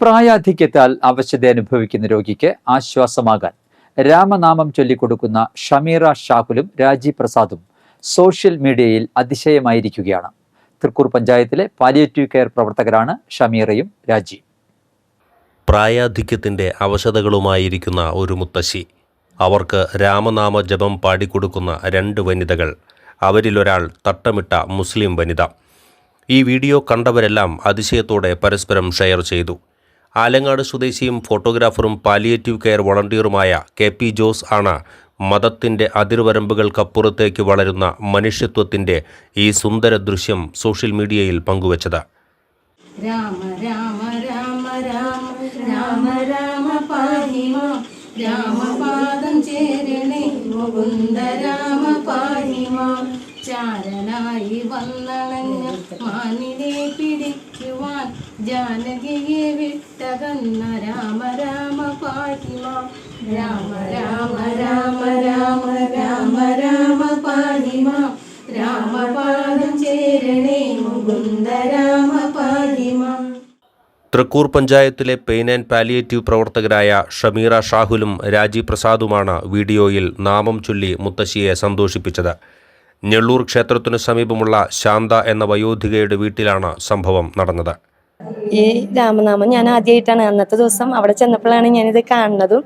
പ്രായാധിക്യത്താൽ അവശത അനുഭവിക്കുന്ന രോഗിക്ക് ആശ്വാസമാകാൻ രാമനാമം ചൊല്ലിക്കൊടുക്കുന്ന ഷമീറ ഷാഹുലും രാജീവ് പ്രസാദും സോഷ്യൽ മീഡിയയിൽ അതിശയമായിരിക്കുകയാണ്. തൃക്കൂർ പഞ്ചായത്തിലെ പാലിയേറ്റീവ് കെയർ പ്രവർത്തകരാണ് ഷമീറയും രാജീവ് പ്രായാധിക്യത്തിന്റെ അവശതകളുമായിരിക്കുന്ന ഒരു മുത്തശ്ശി. അവർക്ക് രാമനാമ ജപം പാടിക്കൊടുക്കുന്ന രണ്ട് വനിതകൾ. അവരിലൊരാൾ തട്ടമിട്ട മുസ്ലിം വനിത. ഈ വീഡിയോ കണ്ടവരെല്ലാം അതിശയത്തോടെ പരസ്പരം ഷെയർ ചെയ്തു. ആലങ്ങാട് സ്വദേശിയും ഫോട്ടോഗ്രാഫറും പാലിയേറ്റീവ് കെയർ വളണ്ടിയറുമായ കെ പി ജോസ് ആണ് മതത്തിന്റെ അതിർവരമ്പുകൾക്കപ്പുറത്തേക്ക് വളരുന്ന മനുഷ്യത്വത്തിന്റെ ഈ സുന്ദര ദൃശ്യം സോഷ്യൽ മീഡിയയിൽ പങ്കുവച്ചത്. രാമ രാമ രാമ രാമപാദം ചേരണേ മുകുന്ദ രാമ പാഹിമ ചാരനായി വന്നണഞ്ഞ മാനിനെ പിടിക്കുവാൻ ജാനകിയെ വിട്ടകന്ന രാമ രാമ പാടിമ. രാമ രാമ രാമ രാമ രാമ രാമ പാടിമ. രാമപാദം ചേരണേ മുകുന്ദ രാമ പാടിമ. തൃക്കൂർ പഞ്ചായത്തിലെ പെയിൻ ആൻഡ് പാലിയേറ്റീവ് പ്രവർത്തകരായ ഷമീറ ഷാഹുലും രാജി പ്രസാദുമാണ് വീഡിയോയിൽ നാമം ചൊല്ലി മുത്തശ്ശിയെ സന്തോഷിപ്പിച്ചത്. ഞെള്ളൂർ ക്ഷേത്രത്തിനു സമീപമുള്ള ശാന്ത എന്ന വയോധികയുടെ വീട്ടിലാണ് സംഭവം നടന്നത്. ഈ രാമനാമം ഞാൻ ആദ്യമായിട്ടാണ് അന്നത്തെ ദിവസം അവിടെ ചെന്നപ്പോഴാണ് ഞാനിത് കാണുന്നതും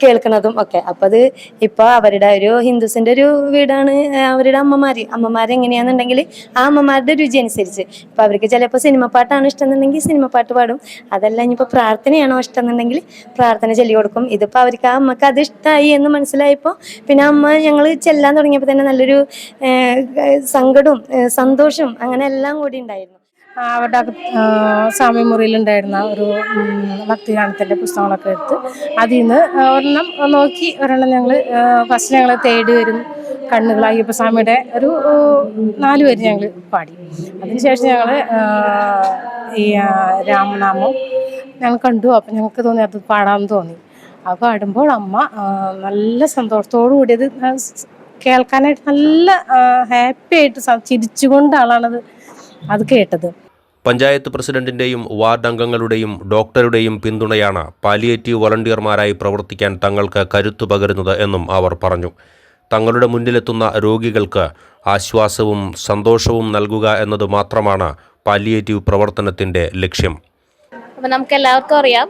കേൾക്കുന്നതും ഒക്കെ. അപ്പൊ അത് ഇപ്പൊ അവരുടെ ഒരു ഹിന്ദുസിന്റെ ഒരു വീടാണ് അവരുടെ അമ്മമാർ അമ്മമാർ എങ്ങനെയാണെന്നുണ്ടെങ്കിൽ ആ അമ്മമാരുടെ രുചി അനുസരിച്ച്. ഇപ്പൊ അവർക്ക് ചിലപ്പോൾ സിനിമ പാട്ടാണ് ഇഷ്ടം എന്നുണ്ടെങ്കിൽ സിനിമ പാട്ട് പാടും. അതല്ല ഇനിയിപ്പോൾ പ്രാർത്ഥനയാണോ ഇഷ്ടം എന്നുണ്ടെങ്കിൽ പ്രാർത്ഥന ചൊല്ലി കൊടുക്കും. ഇതിപ്പോൾ അവർക്ക് ആ അമ്മയ്ക്ക് അത് ഇഷ്ടമായി എന്ന് മനസ്സിലായപ്പോൾ പിന്നെ അമ്മ ഞങ്ങൾ ചെല്ലാൻ തുടങ്ങിയപ്പോൾ തന്നെ നല്ലൊരു സങ്കടവും സന്തോഷവും അങ്ങനെ എല്ലാം കൂടി ഉണ്ടായിരുന്നു. അവരുടെ സ്വാമി മുറിയിലുണ്ടായിരുന്ന ഒരു ഭക്തിഗാനത്തിന്റെ പുസ്തകങ്ങളൊക്കെ എടുത്ത് അതിൽ നിന്ന് ഒരെണ്ണം നോക്കി ഒരെണ്ണം ഞങ്ങൾ ഫസ്റ്റ് ഞങ്ങൾ തേടി വരും കണ്ണുകൾ. അയ്യപ്പസ്വാമിയുടെ ഒരു നാല് പേര് ഞങ്ങൾ പാടി. അതിനുശേഷം ഞങ്ങൾ ഈ രാമനാമം ഞങ്ങൾ കണ്ടു. അപ്പം ഞങ്ങൾക്ക് തോന്നി അത് പാടാമെന്ന് തോന്നി. അത് പാടുമ്പോൾ അമ്മ നല്ല സന്തോഷത്തോടു കൂടിയത് കേൾക്കാനായിട്ട് നല്ല ഹാപ്പി ആയിട്ട് ചിരിച്ചുകൊണ്ട് ആളാണത് അത് കേട്ടത്. പഞ്ചായത്ത് പ്രസിഡന്റിന്റെയും വാർഡ് അംഗങ്ങളുടെയും ഡോക്ടറുടെയും പിന്തുണയാണ് പാലിയേറ്റീവ് വളണ്ടിയർമാരായി പ്രവർത്തിക്കാൻ തങ്ങൾക്ക് കരുത്തു പകരുന്നത് എന്നും അവർ പറഞ്ഞു. തങ്ങളുടെ മുന്നിലെത്തുന്ന രോഗികൾക്ക് ആശ്വാസവും സന്തോഷവും നൽകുക എന്നത് മാത്രമാണ് പാലിയേറ്റീവ് പ്രവർത്തനത്തിന്റെ ലക്ഷ്യം. അപ്പം നമുക്ക് എല്ലാവർക്കും അറിയാം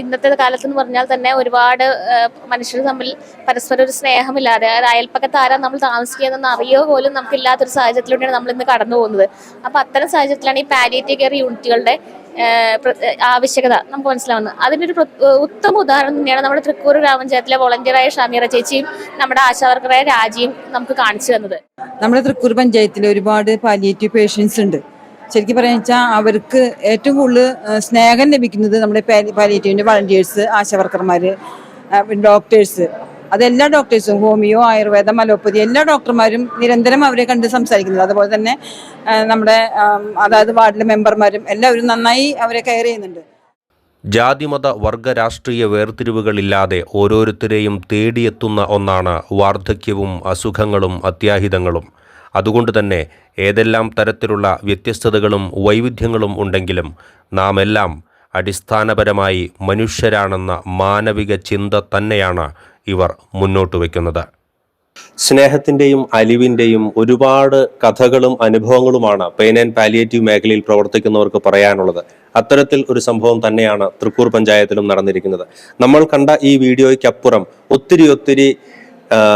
ഇന്നത്തെ കാലത്ത് എന്ന് പറഞ്ഞാൽ തന്നെ ഒരുപാട് മനുഷ്യർ തമ്മിൽ പരസ്പരം ഒരു സ്നേഹമില്ലാതെ അയൽപ്പക്കത്ത് ആരാ നമ്മൾ താമസിക്കുന്നതെന്ന് അറിയോ പോലും നമുക്ക് ഇല്ലാത്തൊരു സാഹചര്യത്തിലൂടെയാണ് നമ്മൾ ഇന്ന് കടന്നു പോകുന്നത്. അപ്പം അത്തരം സാഹചര്യത്തിലാണ് ഈ പാലിയേറ്റീവ് കെയർ യൂണിറ്റുകളുടെ ആവശ്യകത നമുക്ക് മനസ്സിലാവുന്നത്. അതിനൊരു ഉത്തമ ഉദാഹരണം തന്നെയാണ് നമ്മുടെ തൃക്കൂർ ഗ്രാമപഞ്ചായത്തിലെ വോളണ്ടിയറായ ഷമീറ ചേച്ചിയും നമ്മുടെ ആശാവർക്കറായ രാജിയും നമുക്ക് കാണിച്ചു തന്നത്. നമ്മുടെ തൃക്കൂർ പഞ്ചായത്തിൽ ഒരുപാട് പാലിയേറ്റീവ് പേഷ്യൻസ് ഉണ്ട്. ശരിക്കും പറയാന്ന് വെച്ചാൽ അവർക്ക് ഏറ്റവും കൂടുതൽ സ്നേഹം ലഭിക്കുന്നത് നമ്മുടെ പാലിയേറ്റീവിന്റെ വളണ്ടിയേഴ്സ് ആശാവർക്കർമാർ ഡോക്ടേഴ്സ് അതെല്ലാ ഡോക്ടേഴ്സും ഹോമിയോ ആയുർവേദം അലോപ്പതി എല്ലാ ഡോക്ടർമാരും നിരന്തരം അവരെ കണ്ട് സംസാരിക്കുന്നത്. അതുപോലെ തന്നെ നമ്മുടെ അതായത് വാർഡിലെ മെമ്പർമാരും എല്ലാവരും നന്നായി അവരെ കെയർ ചെയ്യുന്നുണ്ട്. ജാതിമത വർഗ രാഷ്ട്രീയ വേർതിരിവുകളില്ലാതെ ഓരോരുത്തരെയും തേടിയെത്തുന്ന ഒന്നാണ് വാർദ്ധക്യവും അസുഖങ്ങളും അത്യാഹിതങ്ങളും. അതുകൊണ്ട് തന്നെ ഏതെല്ലാം തരത്തിലുള്ള വ്യത്യസ്തതകളും വൈവിധ്യങ്ങളും ഉണ്ടെങ്കിലും നാം എല്ലാം അടിസ്ഥാനപരമായി മനുഷ്യരാണെന്ന മാനവിക ചിന്ത തന്നെയാണ് ഇവർ മുന്നോട്ട് വയ്ക്കുന്നത് സ്നേഹത്തിന്റെയും അലിവിന്റെയും ഒരുപാട് കഥകളും അനുഭവങ്ങളുമാണ് പെയിൻ ആൻഡ് പാലിയേറ്റീവ് മേഖലയിൽ പ്രവർത്തിക്കുന്നവർക്ക് പറയാനുള്ളത്. അത്തരത്തിൽ ഒരു സംഭവം തന്നെയാണ് തൃക്കൂർ പഞ്ചായത്തിലും നടന്നിരിക്കുന്നത്. നമ്മൾ കണ്ട ഈ വീഡിയോയ്ക്കപ്പുറം ഒത്തിരി ഒത്തിരി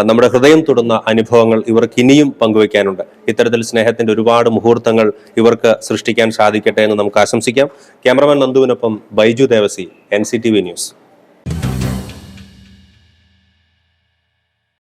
നമ്മുടെ ഹൃദയം തൊടുന്ന അനുഭവങ്ങൾ ഇവർക്ക് ഇനിയും പങ്കുവയ്ക്കാനുണ്ട്. ഇത്തരത്തിൽ സ്നേഹത്തിന്റെ ഒരുപാട് മുഹൂർത്തങ്ങൾ ഇവർക്ക് സൃഷ്ടിക്കാൻ സാധിക്കട്ടെ എന്ന് നമുക്ക് ആശംസിക്കാം. ക്യാമറമാൻ നന്ദുവിനൊപ്പം ബൈജു ദേവസി എൻ ന്യൂസ്